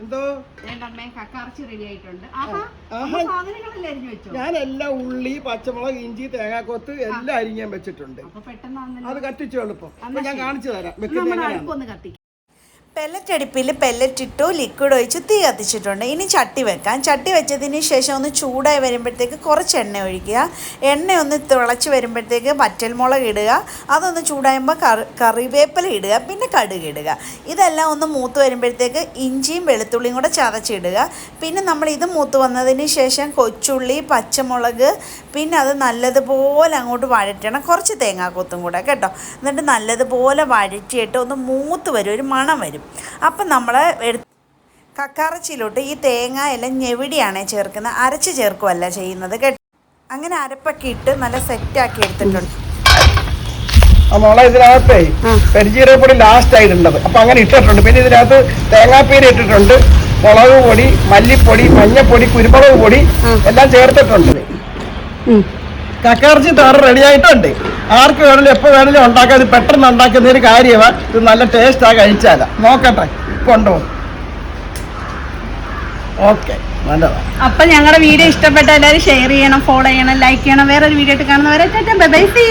എന്തോ? ഞാനെല്ലാം ഉള്ളി പച്ചമുളക് ഇഞ്ചി തേങ്ങാക്കൊത്ത് എല്ലാം അരിഞ്ഞാൻ വെച്ചിട്ടുണ്ട്. അത് കത്തിച്ചു എളുപ്പം. ഞാൻ കാണിച്ചു തരാം. വെക്കുന്നത് എങ്ങനെയാണ് പെല്ലറ്റ് അടുപ്പിൽ പെല്ലറ്റ് ഇട്ടു ലിക്വിഡ് ഒഴിച്ച് തീ കത്തിച്ചിട്ടുണ്ട്. ഇനി ചട്ടി വെക്കാം. ചട്ടി വെച്ചതിന് ശേഷം ഒന്ന് ചൂടായി വരുമ്പോഴത്തേക്ക് കുറച്ച് എണ്ണ ഒഴിക്കുക. എണ്ണ ഒന്ന് തിളച്ച് വരുമ്പോഴത്തേക്ക് പറ്റൽമുളക് ഇടുക. അതൊന്ന് ചൂടായുമ്പോൾ കറി കറിവേപ്പില ഇടുക. പിന്നെ കടുക് ഇടുക. ഇതെല്ലാം ഒന്ന് മൂത്ത് വരുമ്പോഴത്തേക്ക് ഇഞ്ചിയും വെളുത്തുള്ളിയും കൂടെ ചതച്ചിടുക. പിന്നെ നമ്മൾ ഇത് മൂത്ത് വന്നതിന് ശേഷം കൊച്ചുള്ളി പച്ചമുളക് പിന്നെ അത് നല്ലതുപോലെ അങ്ങോട്ട് വഴറ്റണം. കുറച്ച് തേങ്ങാക്കൊത്തും കൂടെ കേട്ടോ. എന്നിട്ട് നല്ലതുപോലെ വഴറ്റിയിട്ട് ഒന്ന് മൂത്ത് വരും. ഒരു മണം വരും. അപ്പം നമ്മൾ എടുത്ത് കക്കാറച്ചിയിലോട്ട് ഈ തേങ്ങ എല്ലാം ഞെവിടിയാണ് ചേർക്കുന്നത്? അരച്ച് ചേർക്കുമല്ല ചെയ്യുന്നത് കേട്ടോ അങ്ങനെ അരപ്പൊക്കെ ഇട്ട് നല്ല സെറ്റാക്കി എടുത്തിട്ടുണ്ട്. ആ മുള ഇതിനകത്തേ ലാസ്റ്റ് ആയിട്ടുണ്ടത് അപ്പൊ അങ്ങനെ ഇട്ടിട്ടുണ്ട്. പിന്നെ ഇതിനകത്ത് തേങ്ങാപ്പീര ഇട്ടിട്ടുണ്ട്. മുളക് പൊടി മല്ലിപ്പൊടി മഞ്ഞപ്പൊടി കുരുമുളക് പൊടി എല്ലാം ചേർത്തിട്ടുണ്ട്. കക്കയിറച്ചി താറ് റെഡി ആയിട്ടുണ്ട്. ആർക്ക് വേണമെങ്കിലും എപ്പോൾ വേണമെങ്കിലും ഉണ്ടാക്കാം. ഇത് പെട്ടെന്ന് ഉണ്ടാക്കുന്ന ഒരു കാര്യമാണ് ഇത് നല്ല ടേസ്റ്റാ കഴിച്ചാല. നോക്കട്ടെ കൊണ്ടുപോകും. ഓക്കെ അപ്പൊ ഞങ്ങളുടെ വീഡിയോ ഇഷ്ടപ്പെട്ട എല്ലാവരും ഷെയർ ചെയ്യണം ഫോളോ ചെയ്യണം ലൈക്ക് ചെയ്യണം. വേറൊരു വീഡിയോ ആയിട്ട് കാണുന്നവരെ ബൈ സീ